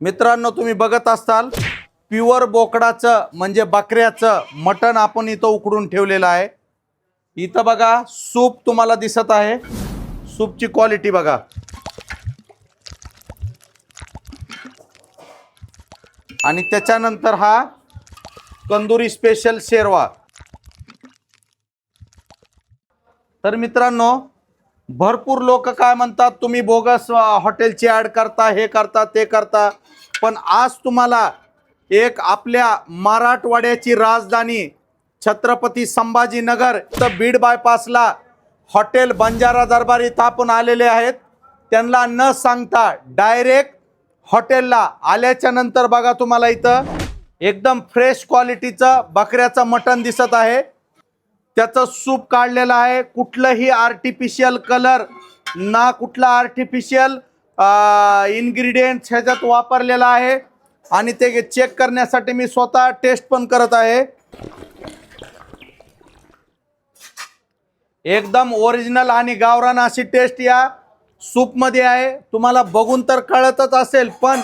मित्रांनो तुम्ही बघत असाल प्युअर बोकडाचं म्हणजे बकऱ्याचं मटण आपण इथं उकडून ठेवलेलं आहे. इथं बघा सूप तुम्हाला दिसत आहे. सूपची क्वालिटी बघा. आणि त्याच्यानंतर हा कंदुरी स्पेशल शेरवा. तर मित्रांनो भरपूर लोक काय म्हणतात तुम्ही बोगस हॉटेलची ॲड करता हे करता ते करता. पण आज तुम्हाला एक आपल्या मराठवाड्याची राजधानी छत्रपती संभाजीनगर तर बीड बायपासला हॉटेल बंजारा दरबार इथं आपण आलेले आहेत. त्यांना न सांगता डायरेक्ट हॉटेलला आल्याच्यानंतर बघा तुम्हाला इथं एकदम फ्रेश क्वालिटीचं बकऱ्याचं मटण दिसत आहे. त्याचं सूप काढलेलं आहे. कुठलंही आर्टिफिशियल कलर ना कुठला आर्टिफिशियल इन्ग्रेडियंट्स ह्याच्यात वापरलेला आहे. आणि ते चेक करण्यासाठी मी स्वतः टेस्ट पण करत आहे. एकदम ओरिजिनल आणि गावरान अशी टेस्ट या सूपमध्ये आहे. तुम्हाला बघून तर कळतच असेल पण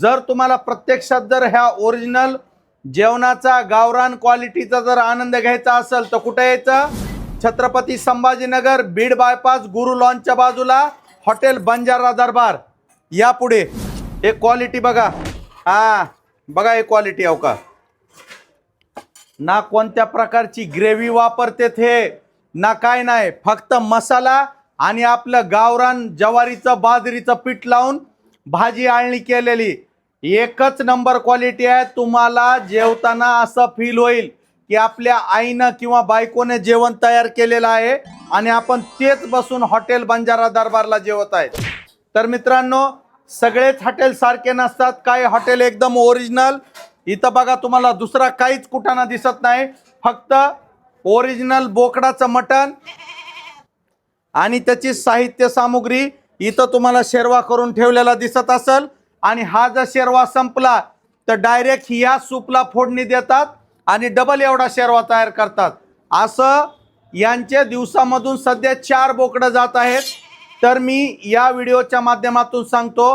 जर तुम्हाला प्रत्यक्षात जर ह्या ओरिजिनल जेवणाचा गावरान क्वालिटीचा जर आनंद घ्यायचा असेल तर कुठे यायचं? छत्रपती संभाजीनगर बीड बायपास गुरु लॉनच्या बाजूला हॉटेल बंजारा दरबार. या पुढे. हे क्वालिटी बघा. हा बघा हे क्वालिटी अहो का. ना कोणत्या प्रकारची ग्रेव्ही वापरते हे ना काय नाही. फक्त मसाला आणि आपलं गावरान ज्वारीचं बाजरीचं पीठ लावून भाजी आळणी केलेली. एकच नंबर क्वालिटी आहे तुम्हाला जेवताना असं फील होईल की आपल्या आईनं किंवा बायकोने जेवण तयार केलेलं आहे आणि आपण तेच बसून हॉटेल बंजारा दरबारला जेवत आहे तर मित्रांनो सगळेच हॉटेल सारखे नसतात काही हॉटेल एकदम ओरिजिनल इथं बघा तुम्हाला दुसरा काहीच कुठाना दिसत नाही. फक्त ओरिजिनल बोकडाचं मटण आणि त्याची साहित्य सामुग्री इथं तुम्हाला शेरवा करून ठेवलेला दिसत असेल. आणि हा जर शेरवा संपला तर डायरेक्ट या सूपला फोडणी देतात आणि डबल एवढा शेरवा तयार करतात. असं यांच्या दिवसामधून सध्या चार बोकडं जात आहेत. तर मी या व्हिडिओच्या माध्यमातून सांगतो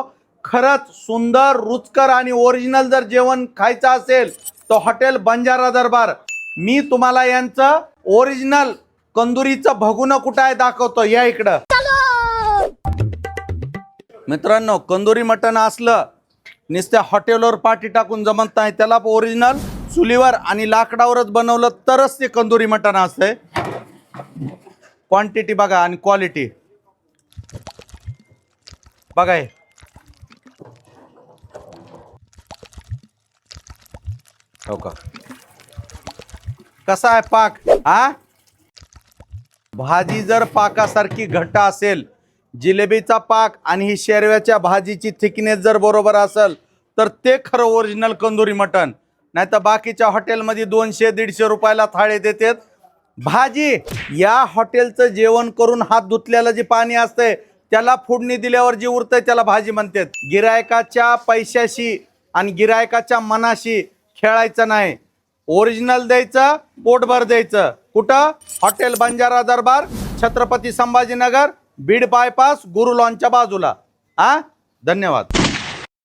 खरंच सुंदर रुचकर आणि ओरिजिनल जर जेवण खायचं असेल तर हॉटेल बंजारा दरबार. मी तुम्हाला यांचं ओरिजिनल कंदुरीचं भगुनं कुठं आहे दाखवतो या इकडं. मित्रांनो कंदुरी मटण असलं नुसत्या हॉटेलवर पाठी टाकून जमत नाही. त्याला ओरिजिनल चुलीवर आणि लाकडावरच बनवलं तरच ते कंदुरी मटण असतंय. क्वांटिटी बघा आणि क्वालिटी बघा हे. हो का? कसा आहे पाक हा? भाजी जर पाकासारखी घट्ट असेल जिलेबीचा पाक आणि ही शेरव्याच्या भाजीची थिकनेस जर बरोबर असेल तर ते खरं ओरिजिनल कंदुरी मटण. नाही तर बाकीच्या हॉटेलमध्ये दोनशे दीडशे रुपयाला थाळे देतात. भाजी या हॉटेलचं जेवण करून हात धुतल्याला जे पाणी असतंय त्याला फोडणी दिल्यावर जी उरतंय त्याला भाजी म्हणतात. गिरायकाच्या पैशाशी आणि गिरायकाच्या मनाशी खेळायचं नाही. ओरिजिनल द्यायचं पोटभर द्यायचं. कुठं? हॉटेल बंजारा दरबार छत्रपती संभाजीनगर बीड बायपास गुरु लॉनच्या बाजूला. आ? धन्यवाद.